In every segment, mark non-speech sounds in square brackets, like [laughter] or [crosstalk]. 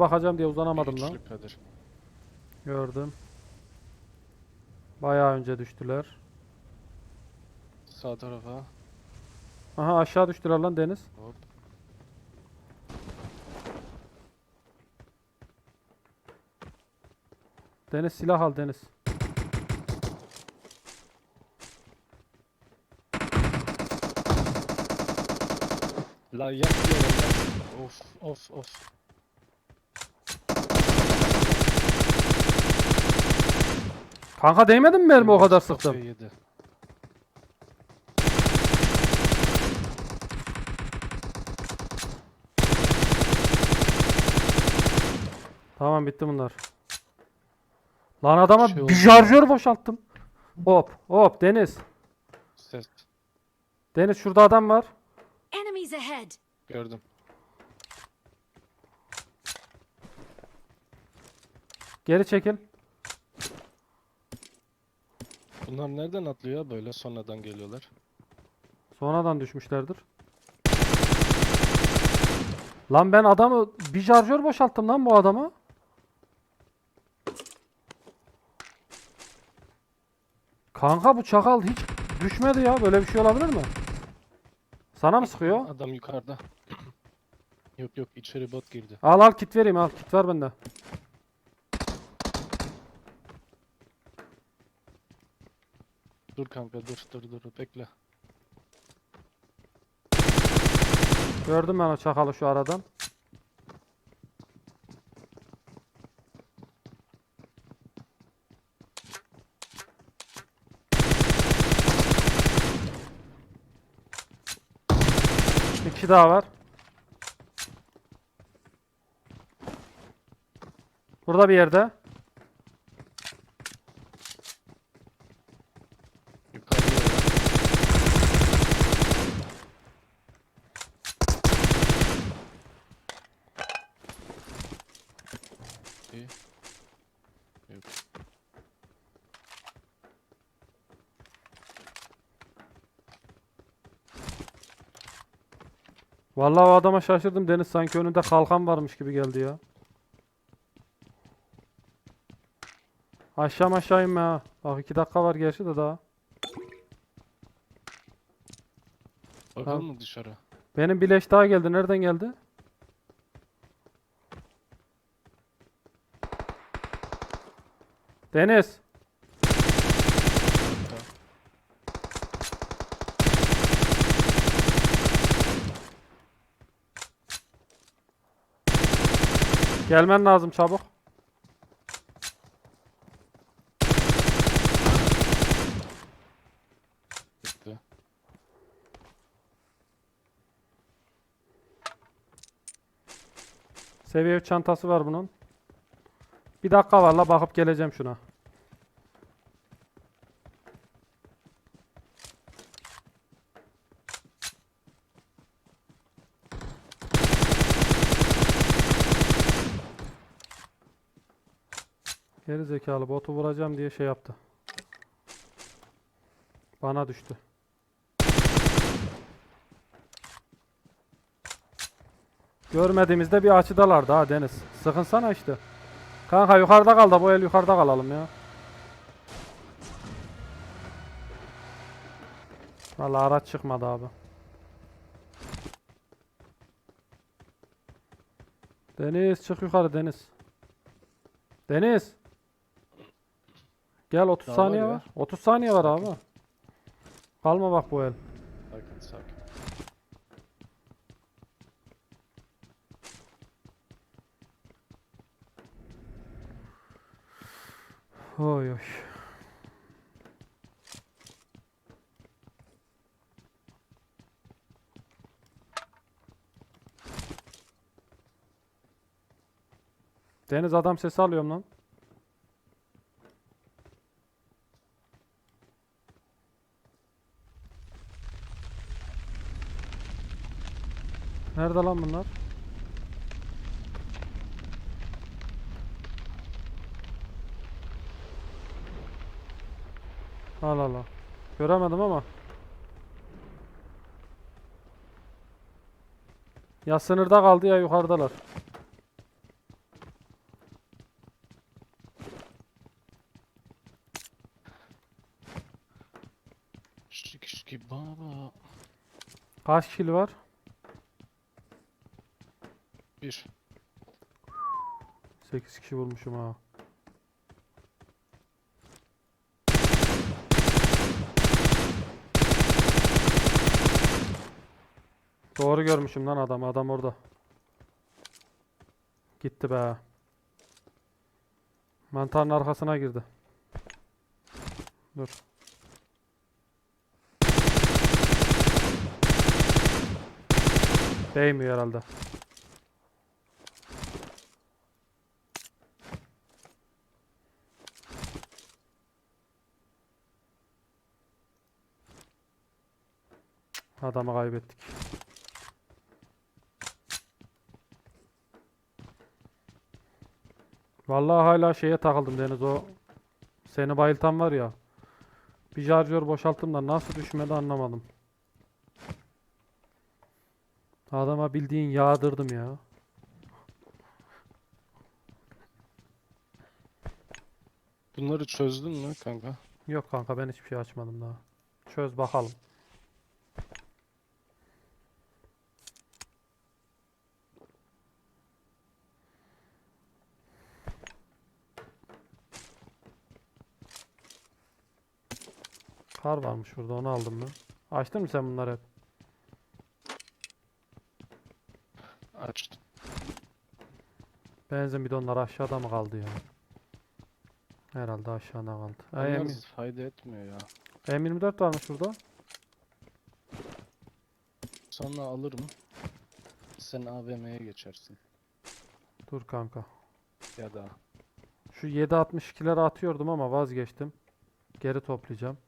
bakacağım diye uzanamadım lan. Üçlü Kadir. Gördüm. Bayağı önce düştüler. Sağ tarafa. Aha aşağı düştüler lan Deniz. Hop. Deniz silah al Deniz. La yak. Of of of. Kanka değmedi mi mermi o kadar sıktım? Yedi. Tamam bitti bunlar. Lan adama Şey bir oldu şarjör boşalttım. Hop hop Deniz. Ses Deniz şurada adam var. Enemies ahead! gördüm. Geri çekil. Bunlar nereden atlıyor ya böyle sonradan geliyorlar. Sonradan düşmüşlerdir. Lan ben adamı bir şarjör boşalttım lan bu adama. Kanka bu çakal hiç düşmedi ya. Böyle bir şey olabilir mi? Sana mı sıkıyor? Adam yukarıda. [clears throat] yok yok içeri bot girdi. Al al kit vereyim al. Kit var bende. Kanka dur dur dur bekle. Gördüm ben o çakalı şu aradan. Kişi daha var. Burada bir yerde. Yukarıda ya. İyi. Yok. Vallahi o adama şaşırdım Deniz sanki önünde kalkan varmış gibi geldi ya. Aşağı aşağı inme ha. Bak iki dakika var gerçi de daha. Bakalım mı dışarı? Benim bir leş daha geldi. Nereden geldi? Deniz. Gelmen lazım çabuk. Bitti. Seviye üç çantası var bunun. Bir dakika var la bakıp geleceğim şuna. Geri zekalı botu vuracağım diye şey yaptı. Bana düştü. Görmediğimizde bir açıdalardı ha Deniz. Sıkınsana işte. Kanka yukarıda kal da bu el yukarıda kalalım ya. Vallahi araç çıkmadı abi. Deniz çık yukarı Deniz. Deniz. Gel 30 Daha var saniye ya. var. 30 saniye var abi. Kalma bak bu el. Sakin sakin. Oy oy. Deniz adam sesi alıyorum lan. Nerede lan bunlar? Al al al. Göremedim ama. Ya sınırda kaldı ya yukarıdalar. Şiki baba. Kaç kil var? Bir. 8 kişi bulmuşum ha. Doğru görmüşüm lan adam. Adam orada. Gitti be. Mantarın arkasına girdi. Dur. Değmiyor herhalde. Adamı kaybettik. Vallahi hala şeye takıldım Deniz o seni bayıltan var ya. Bir şarjör boşalttım da nasıl düşmedi anlamadım. Adama bildiğin yağdırdım ya. Bunları çözdün mü kanka? Yok kanka ben hiçbir şey açmadım daha. Çöz bakalım. Kar varmış burada onu aldım mı? Açtın mı sen bunları hep? Açtım. Benzin bidonları aşağıda mı kaldı ya? Herhalde aşağıda kaldı. Ay, Onlar M- fayda etmiyor ya. M24 varmış burada. Sonra alırım. Sen AVM'ye geçersin. Dur kanka. Ya da Şu 7.62'leri atıyordum ama vazgeçtim. Geri toplayacağım.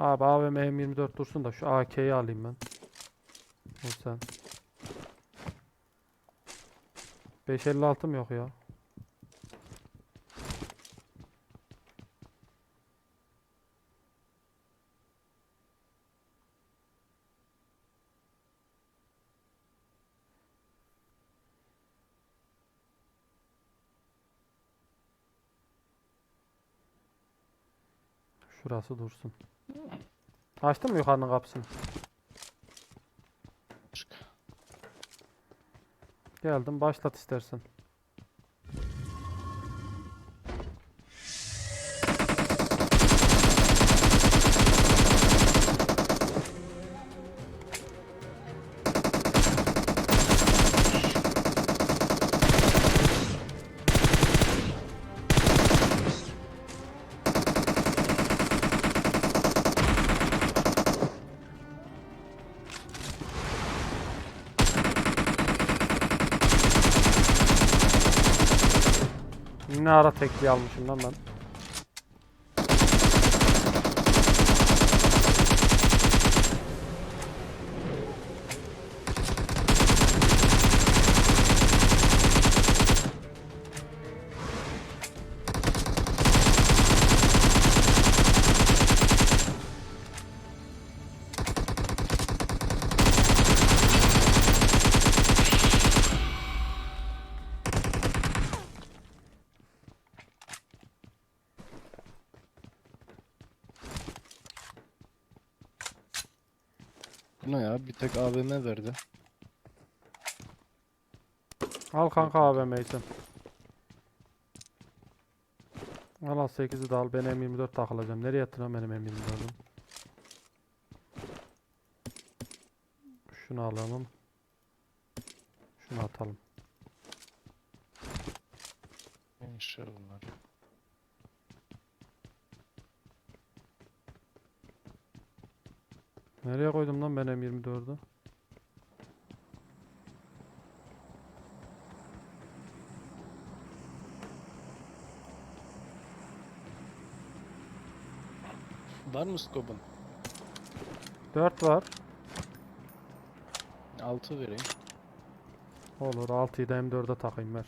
Abi AVM M24 dursun da şu AK'yi alayım ben. Sen. 556'm yok ya. Şurası dursun. Açtın mı yukarının kapısını? çık. Geldim başlat istersen. Ne ara tekli almışım lan ben. Tek AVM verdi. Al kanka AVM'yi sen. Al al 8'i de al. Ben M24 takılacağım. Nereye attın lan benim M24'üm? Şunu alalım. Şunu atalım. Ya bunlar? Nereye koydum lan ben M24'ü? Var mı skobun? 4 var. 6 vereyim. Olur 6'yı da M4'e takayım ver.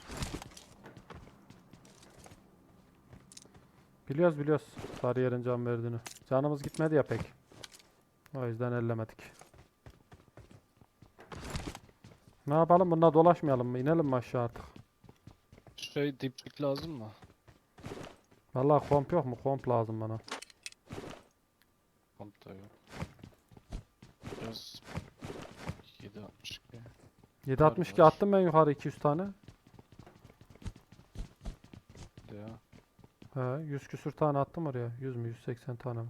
Biliyoruz biliyoruz Sarıyer'in can verdiğini. Canımız gitmedi ya pek. O yüzden ellemedik. Ne yapalım bunda dolaşmayalım mı? İnelim mi aşağı artık? Şey dipçik lazım mı? Vallahi komp yok mu? Komp lazım bana. Komp da yok. Biraz 762. 762 var. attım ben yukarı 200 tane. De ya. He 100 küsür tane attım oraya. 100 mü 180 tane mi?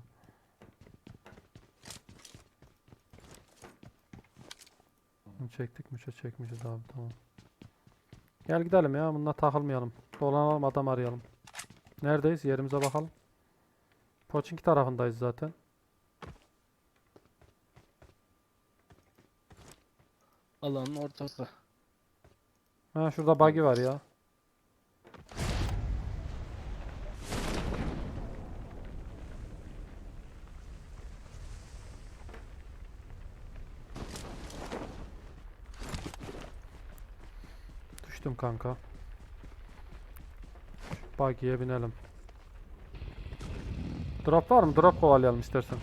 Bunu Çektik mi? Şu Çekmişiz abi tamam. Gel gidelim ya bununla takılmayalım. Dolanalım adam arayalım. Neredeyiz? Yerimize bakalım. Poçinki tarafındayız zaten. Alanın ortası. Ha şurada buggy var ya. Düştüm kanka. Buggy'ye binelim. Drop var mı? Drop kovalayalım istersen.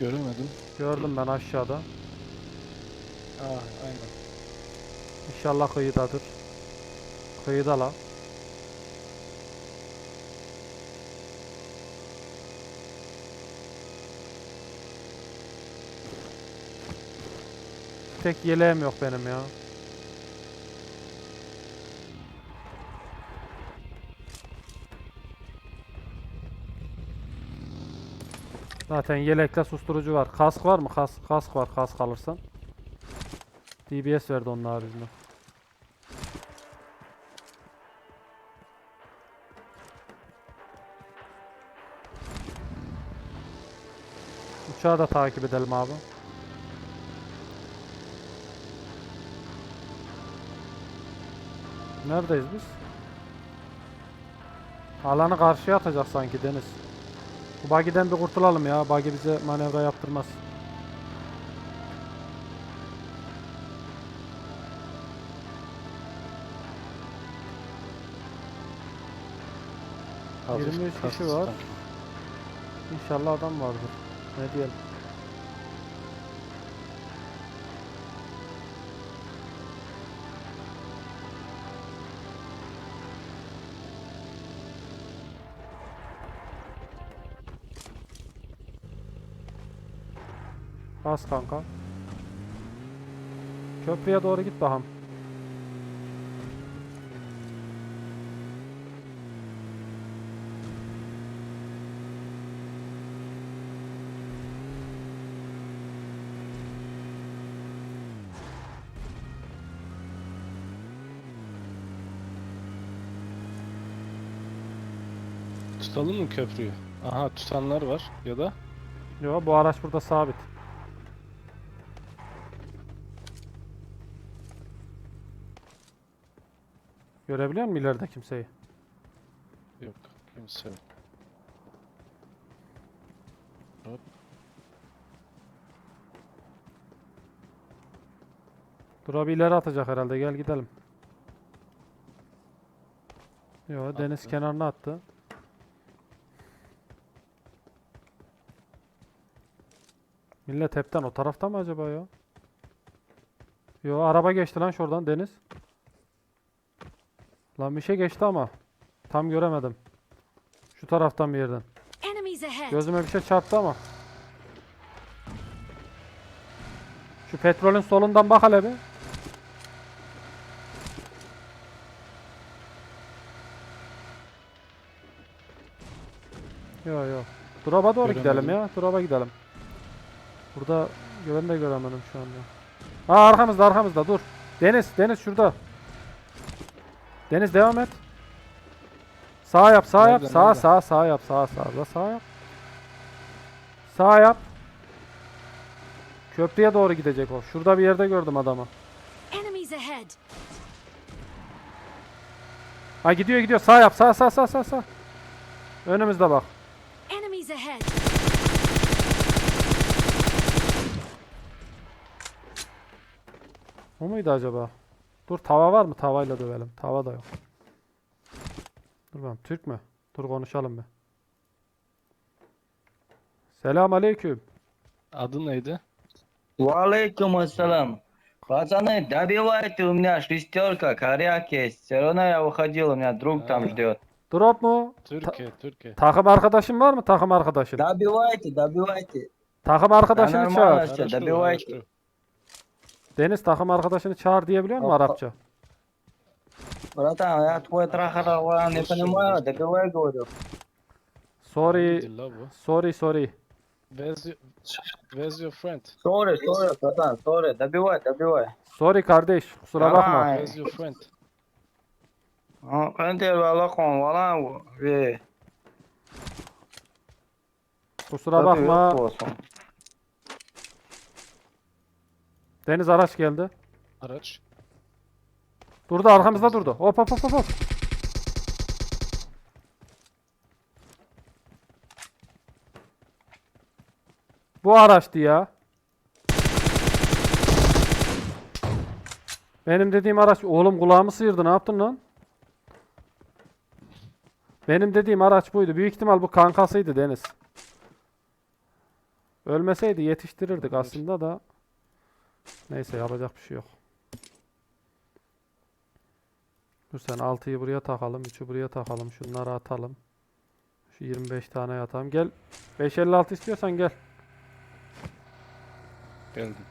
Göremedim. Gördüm ben aşağıda. Aa aynen. İnşallah kıyıdadır. Kıyıda la. Tek yeleğim yok benim ya. Zaten yelekte susturucu var. Kask var mı? Kask, kask var. Kask alırsan. DBS verdi onun haricinde. Uçağı da takip edelim abi. Neredeyiz biz? Alanı karşıya atacak sanki Deniz. Bu buggy'den bir kurtulalım ya. Buggy bize manevra yaptırmaz. Hafif 23 kişi var. İnşallah adam vardır. Ne diyelim. Bas kanka. Köprüye doğru git bakalım. Tutalım mı köprüyü? Aha tutanlar var ya da Yo bu araç burada sabit. Görebiliyor musun ileride kimseyi? yok kimse yok. Hop. Drop'u ileri atacak herhalde. Gel gidelim. Yo deniz Attı. kenarına attı. Millet hepten o tarafta mı acaba ya? Yo araba geçti lan şuradan Deniz. Lan bir şey geçti ama tam göremedim. Şu taraftan bir yerden. Gözüme bir şey çarptı ama. Şu petrolün solundan bak hele bir. Yo yo. Drop'a doğru gidelim Göremedim. ya. Drop'a gidelim. Burada ben de göremedim şu anda. Ha arkamızda arkamızda dur. Deniz Deniz şurada. Deniz devam et. Sağ yap sağ yap Nerede, sağ nerede? sağ sağ yap sağ sağ da sağ yap. Sağ yap. Köprüye doğru gidecek o. Şurada bir yerde gördüm adamı. Enemies ahead! Ha gidiyor gidiyor. Sağ yap. Sağ sağ sağ sağ sağ. Önümüzde bak. Enemies ahead! O muydu acaba? Dur tava var mı? Tavayla dövelim. Tava da yok. Dur bakalım. Türk mü? Dur konuşalım bir. Selam aleyküm. Adı neydi? Валейкум ассалам. Пацаны, добивайте, у меня шестерка, коряк есть. Все равно я выходил, у меня друг там ждет. Drop mu? Türkiye, Türkiye. Takım arkadaşın var mı? Takım arkadaşın. Добивайте, добивайте. Takım arkadaşını Ben çağır. normal- Araştır, добивайте. araştır. Deniz takım arkadaşını çağır diyebiliyor musun Hoppa. Arapça? Братан, я твой трахар а, не понимаю, добивай, говорю. Sorry, Dil la bu. sorry, sorry. Where's your, where's your friend? Sorry, sorry, братан, sorry, добивай, добивай. Sorry kardeş, kusura bakma. Ay. Where's your friend? А, Канте балакон, валан, ви. Kusura bakma. Deniz araç geldi. Araç. Durdu arkamızda durdu. Hop hop hop hop. hop. Bu araçtı ya. Benim dediğim araç. Oğlum kulağımı sıyırdı. Ne yaptın lan? Benim dediğim araç buydu. Büyük ihtimal bu kankasıydı Deniz. Ölmeseydi yetiştirirdik aslında da. Neyse yapacak bir şey yok. Dur sen 6'yı buraya takalım, 3'ü buraya takalım, şunları atalım. Şu 25 tane atalım. Gel. 556 istiyorsan gel. Geldim.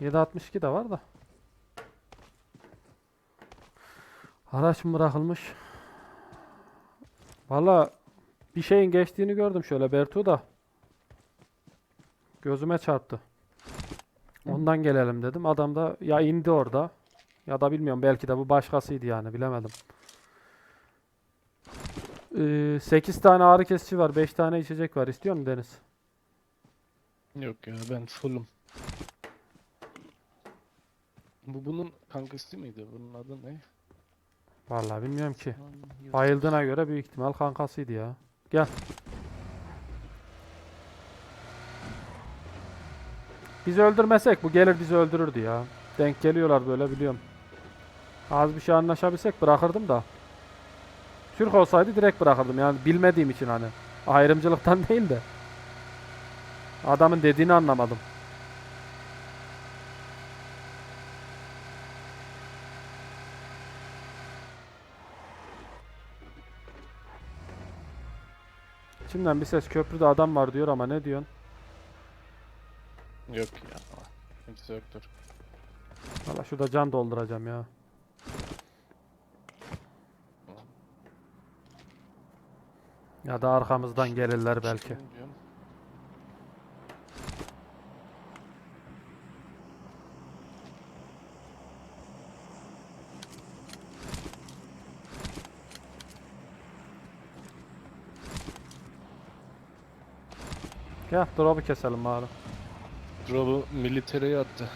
762 de var da. Araç mı bırakılmış? Valla bir şeyin geçtiğini gördüm şöyle Bertu da. Gözüme çarptı. Ondan gelelim dedim. Adam da ya indi orada ya da bilmiyorum belki de bu başkasıydı yani bilemedim. 8 tane ağrı kesici var. 5 tane içecek var. İstiyor musun Deniz? Yok ya ben fullum. Bu bunun kankası mıydı? Bunun adı ne? Vallahi bilmiyorum ki. Bayıldığına göre büyük ihtimal kankasıydı ya. Gel. Biz öldürmesek bu gelir bizi öldürürdü ya. Denk geliyorlar böyle biliyorum. Az bir şey anlaşabilsek bırakırdım da. Türk olsaydı direkt bırakırdım yani bilmediğim için hani. Ayrımcılıktan [laughs] değil de. Adamın dediğini anlamadım. İçimden bir ses köprüde adam var diyor ama ne diyorsun? Yok ya. Kimse yoktur. Valla şurada can dolduracağım ya. Ya da arkamızdan gelirler belki. Şey diyorum. Gel drop'u keselim bari. Drop'u militereye attı.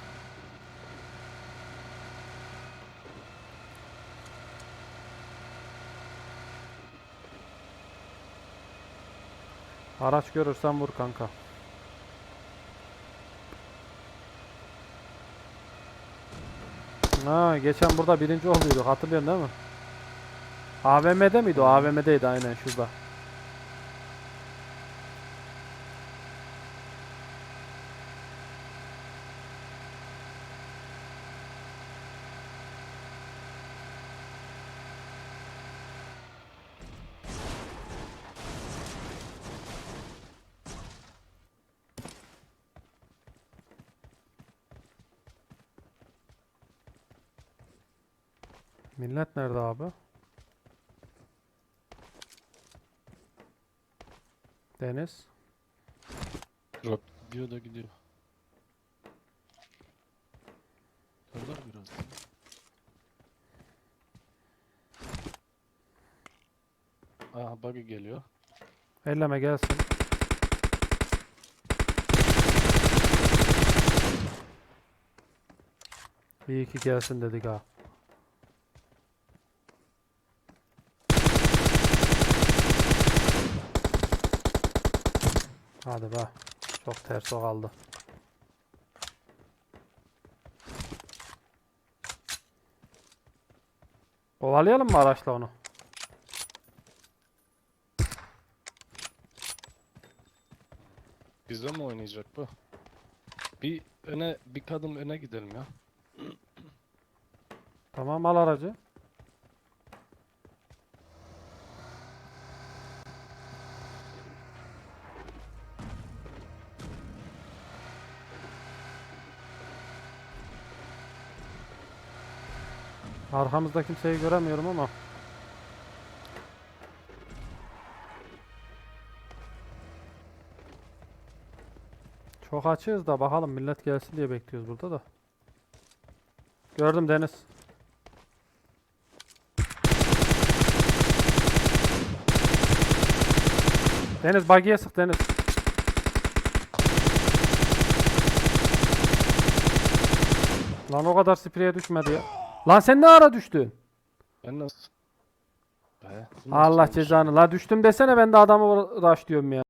Araç görürsen vur kanka. Ha, geçen burada birinci olduyduk hatırlıyorsun değil mi? AVM'de miydi o? AVM'deydi aynen şurada. Millet nerede abi? Deniz. Drop gidiyor da gidiyor. Orada biraz. Aha buggy geliyor. Elleme gelsin. İyi ki gelsin dedik ha. Hadi be. Çok ters o kaldı. Kovalayalım mı araçla onu? Bizde mi oynayacak bu? Bir öne bir kadın öne gidelim ya. Tamam al aracı. Arkamızda kimseyi göremiyorum ama. Çok açığız da bakalım millet gelsin diye bekliyoruz burada da. Gördüm Deniz. Deniz bagiye sık Deniz. Lan o kadar spreye düşmedi ya. Lan sen ne ara düştün? Ben nasıl? Be, Allah cezanı. La düştüm desene ben de adamı rush diyorum ya.